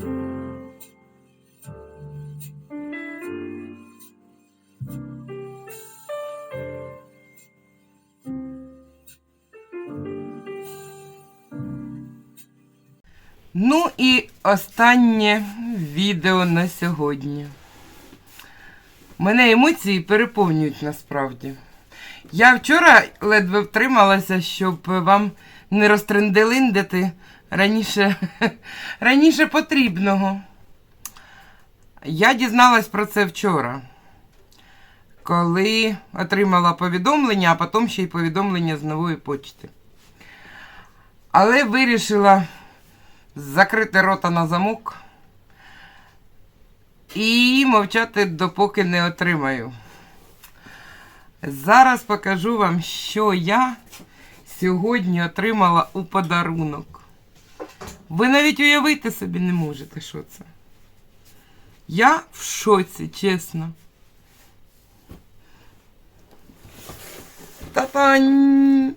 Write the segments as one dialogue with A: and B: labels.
A: Ну і останнє відео на сьогодні. Мене емоції переповнюють насправді. Я вчора ледве втрималася, щоб вам не розтренделиндити раніше, раніше потрібного. Я дізналась про це вчора, коли отримала повідомлення, а потім ще й повідомлення з нової почти. Але вирішила закрити рота на замок і мовчати, допоки не отримаю. Зараз покажу вам, що я сьогодні отримала у подарунок. Ви навіть уявити собі не можете, що це. Я в шоці, чесно. Та-тань!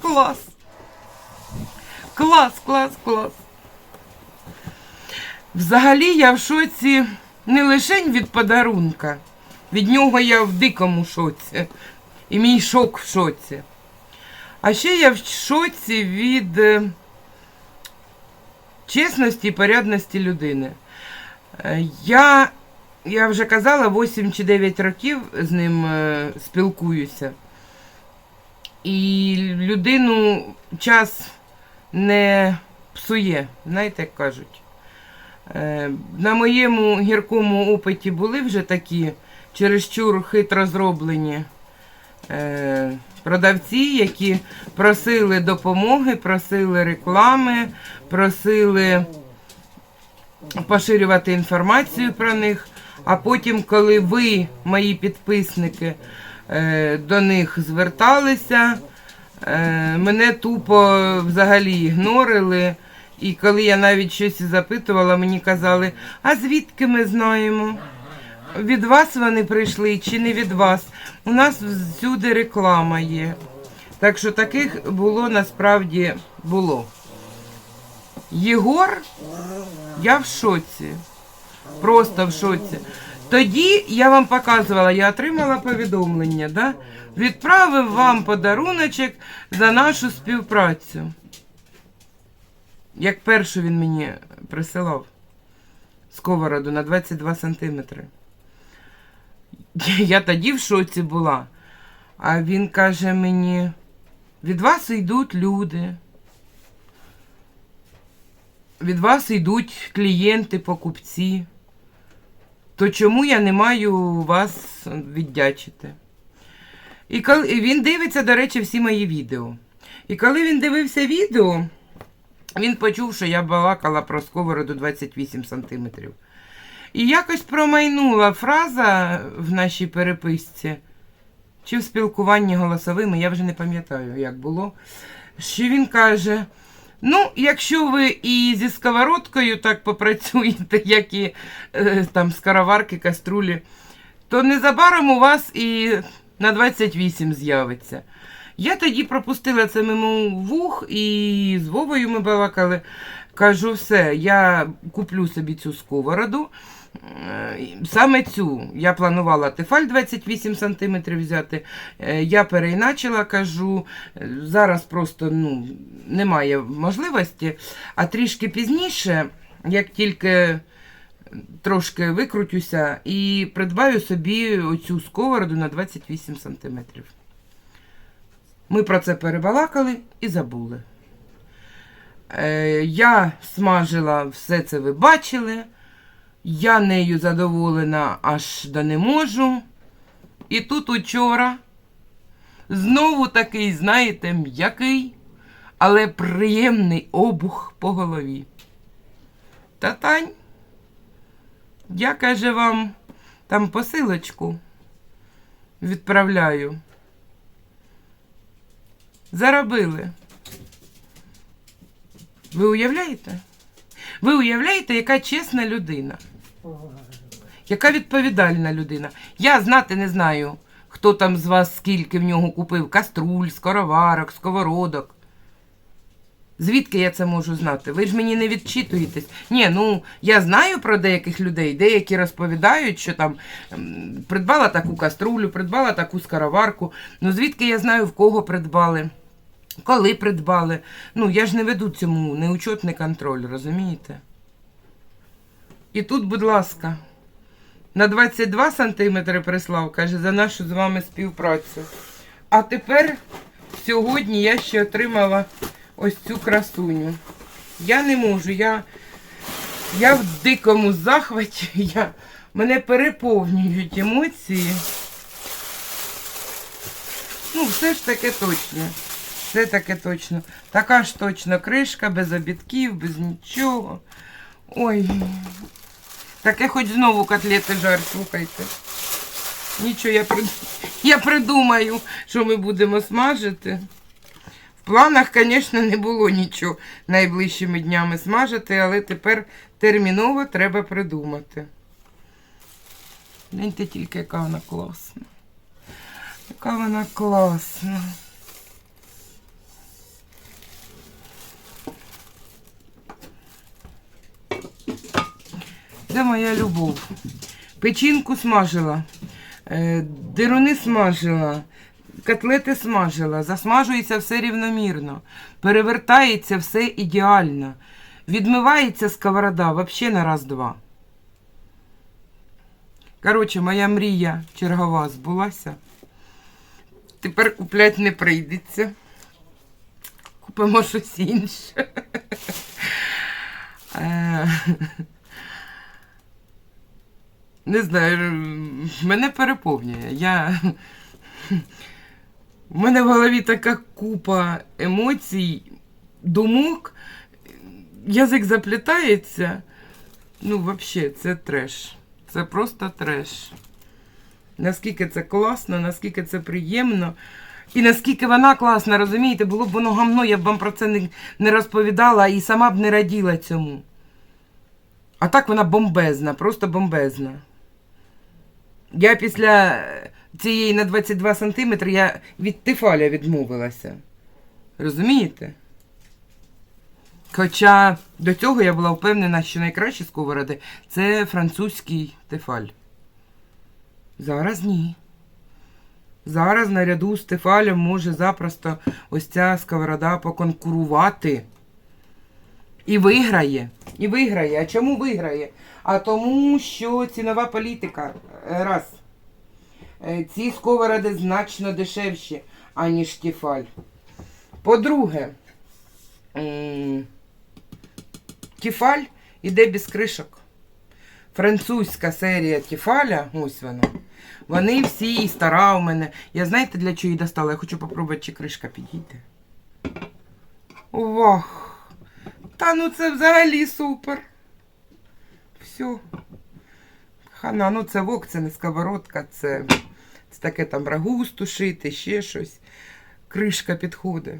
A: Клас! Клас, клас, клас. Взагалі я в шоці не лише від подарунка. Від нього я в дикому шоці. І мій шок в шоці. А ще я в шоці від е, чесності і порядності людини. Е, Я, я вже казала, 8 чи 9 років з ним е, спілкуюся. І людину час не псує, знаєте, як кажуть. Е, На моєму гіркому опиті були вже такі чересчур хитро зроблені продавці, які просили допомоги, просили реклами, просили поширювати інформацію про них. А потім, коли ви, мої підписники, е, до них зверталися, Е, Мене тупо взагалі ігнорили. І коли я навіть щось запитувала, мені казали, а звідки ми знаємо? Від вас вони прийшли чи не від вас? У нас всюди реклама є. Так що таких було насправді було. Єгор, я в шоці. Просто в шоці. Тоді я вам показувала, я отримала повідомлення, да? відправив вам подаруночок за нашу співпрацю. Як першу він мені присилав сковороду на 22 сантиметри. Я тоді в шоці була. А він каже мені: від вас йдуть люди. Від вас йдуть клієнти, покупці. То чому я не маю вас віддячити? І коли він дивиться, до речі, всі мої відео. І коли він дивився відео, він почув, що я балакала про сковороду 28 см. І якось промайнула фраза в нашій переписці, чи в спілкуванні голосовими, я вже не пам'ятаю, як було. Що він каже: ну, якщо ви і зі сковородкою так попрацюєте, як і е, там скороварки, каструлі, то незабаром у вас і на 28 з'явиться. Я тоді пропустила це мимо вух і з Вовою ми балакали. Кажу, все, я куплю собі цю сковороду. Саме цю я планувала тефаль 28 см взяти. Е, Я переіначила, кажу, е, зараз просто ну, немає можливості, а трішки пізніше, як тільки трошки викрутюся і придбаю собі оцю сковороду на 28 см. Ми про це перебалакали і забули. Е, я смажила все це ви бачили. Я нею задоволена аж до не можу. І тут учора знову такий, знаєте, м'який, але приємний обух по голові. Татань, я каже вам там посилочку відправляю. Заробили. Ви уявляєте? Ви уявляєте, яка чесна людина? Яка відповідальна людина? Я знати не знаю, хто там з вас скільки в нього купив каструль, скороварок, сковородок. Звідки я це можу знати? Ви ж мені не відчитуєтесь. Ні, ну я знаю про деяких людей, деякі розповідають, що там придбала таку каструлю, придбала таку скароварку. Ну звідки я знаю, в кого придбали, коли придбали. Ну, я ж не веду цьому неучетний контроль, розумієте? І тут, будь ласка, на 22 сантиметри прислав, каже, за нашу з вами співпрацю. А тепер сьогодні я ще отримала ось цю красуню. Я не можу, я, я в дикому захваті, я, мене переповнюють емоції. Ну, все ж таки точно. Все таке точно. Така ж точно кришка, без обідків, без нічого. Ой. Таке хоч знову котлети жар, слухайте. Нічого, я, прид... я придумаю, що ми будемо смажити. В планах, звісно, не було нічого найближчими днями смажити, але тепер терміново треба придумати. Гляньте тільки, яка вона класна. Яка вона класна. Це моя любов. Печінку смажила, е, дируни смажила, котлети смажила, засмажується все рівномірно, перевертається все ідеально. Відмивається сковорода взагалі на раз-два. Коротше, моя мрія чергова збулася. Тепер купляти не прийдеться. Купимо щось інше. Не знаю, мене переповнює. Я... У мене в голові така купа емоцій, думок, язик заплітається. Ну, взагалі, це треш. Це просто треш. Наскільки це класно, наскільки це приємно. І наскільки вона класна, розумієте, було б воно гамно, я б вам про це не, не розповідала і сама б не раділа цьому. А так вона бомбезна, просто бомбезна. Я після цієї на 22 сантиметри я від тефаля відмовилася. Розумієте? Хоча до цього я була впевнена, що найкращі сковороди це французький тефаль. Зараз ні. Зараз наряду з тефалем може запросто ось ця сковорода поконкурувати. І виграє. І виграє. А чому виграє? А тому, що цінова політика. Е, Раз. Е, Ці сковороди значно дешевші, аніж тефаль. По-друге, м, тефаль іде без кришок. Французька серія тефаля, ось вона. Вони всі і стара у мене. Я знаєте, для чого її достала? Я хочу попробувати, чи кришка підійде. Ох. Та ну це взагалі супер. Все. Хана, ну це вок, це не сковородка, це, це таке там рагу стушити, ще щось. Кришка підходить.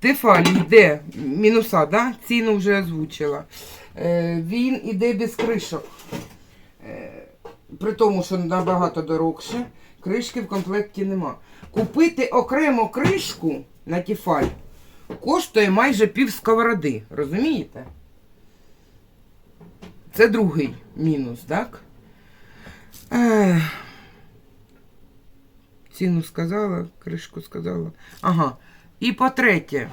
A: Тефаль йде, мінуса, да? ціну вже озвучила. Е, він іде без кришок. Е, при тому, що набагато дорогше, кришки в комплекті нема. Купити окремо кришку на тефаль коштує майже пів сковороди, розумієте? Це другий мінус, так? Ех. Ціну сказала, кришку сказала. Ага. І по-третє,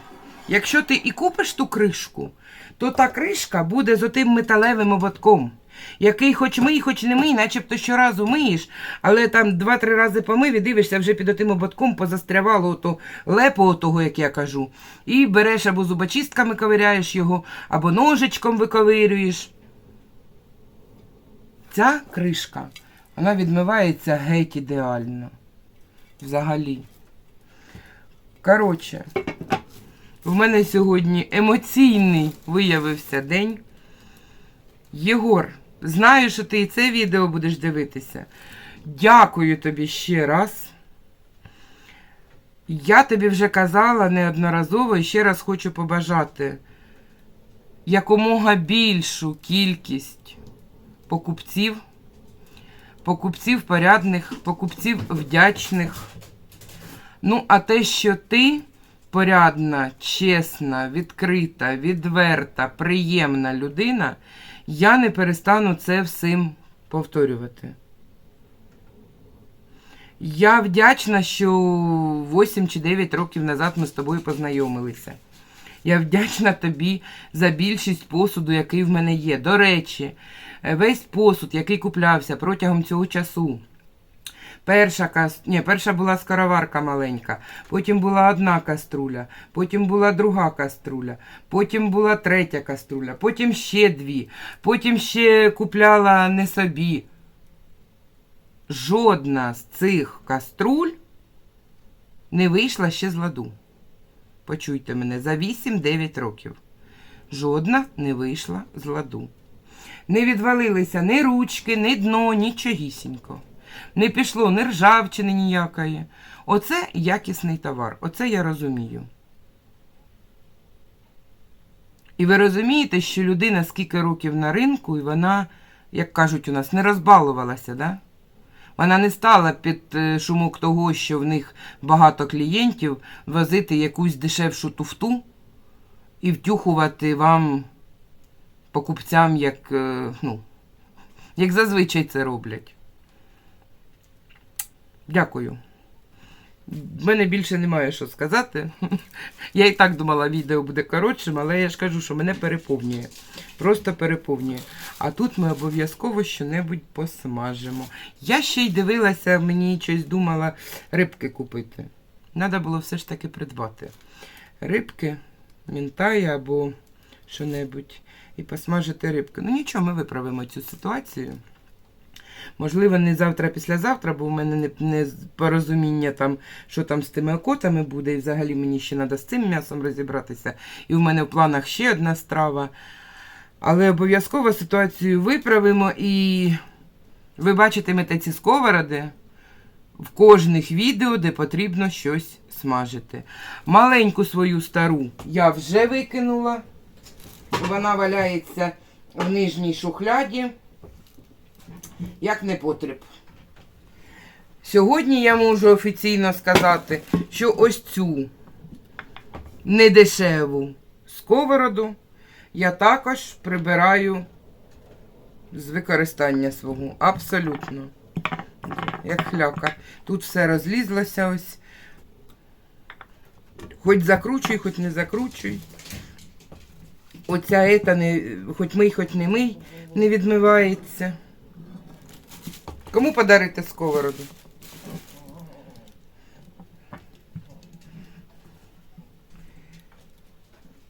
A: якщо ти і купиш ту кришку, то та кришка буде з отим металевим ободком, який хоч мий, хоч не мий, начебто щоразу миєш, але там два-три рази помив і дивишся, вже під отим ободком позастрявало ото лепо отого, як я кажу. І береш або зубочистками ковиряєш його, або ножичком виковирюєш. Ця кришка, вона відмивається геть ідеально. Взагалі. Коротше, в мене сьогодні емоційний виявився день. Єгор, знаю, що ти і це відео будеш дивитися. Дякую тобі ще раз. Я тобі вже казала неодноразово і ще раз хочу побажати якомога більшу кількість покупців, покупців порядних, покупців вдячних. Ну, а те, що ти порядна, чесна, відкрита, відверта, приємна людина, я не перестану це всім повторювати. Я вдячна, що 8 чи 9 років назад ми з тобою познайомилися. Я вдячна тобі за більшість посуду, який в мене є. До речі, весь посуд, який куплявся протягом цього часу. Перша. Ні, перша була скороварка маленька, потім була одна каструля, потім була друга каструля, потім була третя каструля, потім ще дві, потім ще купляла не собі. Жодна з цих каструль не вийшла ще з ладу. Почуйте мене, за 8-9 років. Жодна не вийшла з ладу. Не відвалилися ні ручки, ні дно, нічогісінько. Не пішло ні ржавчини ніякої. Оце якісний товар. Оце я розумію. І ви розумієте, що людина скільки років на ринку, і вона, як кажуть у нас, не розбалувалася, да? Вона не стала під е, шумок того, що в них багато клієнтів, возити якусь дешевшу туфту і втюхувати вам покупцям, як, е, ну, як зазвичай це роблять. Дякую. В мене більше немає що сказати. Я і так думала, відео буде коротшим, але я ж кажу, що мене переповнює. Просто переповнює. А тут ми обов'язково щонебудь посмажимо. Я ще й дивилася, мені щось думала рибки купити. Треба було все ж таки придбати. Рибки, мінтай або що-небудь. І посмажити рибки. Ну нічого, ми виправимо цю ситуацію. Можливо, не завтра, а післязавтра, бо в мене не, не порозуміння там, що там з тими окотами буде, і взагалі мені ще треба з цим м'ясом розібратися. І в мене в планах ще одна страва. Але обов'язково ситуацію виправимо і ви бачитимете ці сковороди в кожних відео, де потрібно щось смажити. Маленьку свою стару я вже викинула. Вона валяється в нижній шухляді як не потріб. Сьогодні я можу офіційно сказати, що ось цю недешеву сковороду я також прибираю з використання свого. Абсолютно. Як хляка. Тут все розлізлося ось. Хоч закручуй, хоч не закручуй. Оця ета не, хоч мий, хоч не мий, не відмивається. Кому подарити сковороду?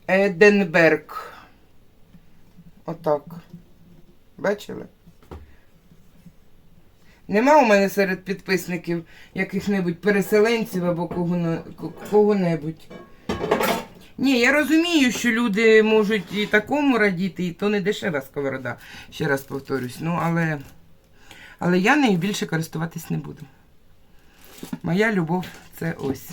A: Еденберг. Отак. Бачили? Нема у мене серед підписників яких-небудь переселенців або кого- кого-небудь. Ні, я розумію, що люди можуть і такому радіти, і то не дешева сковорода. Ще раз повторюсь. Ну, але. Але я нею більше користуватись не буду. Моя любов це ось.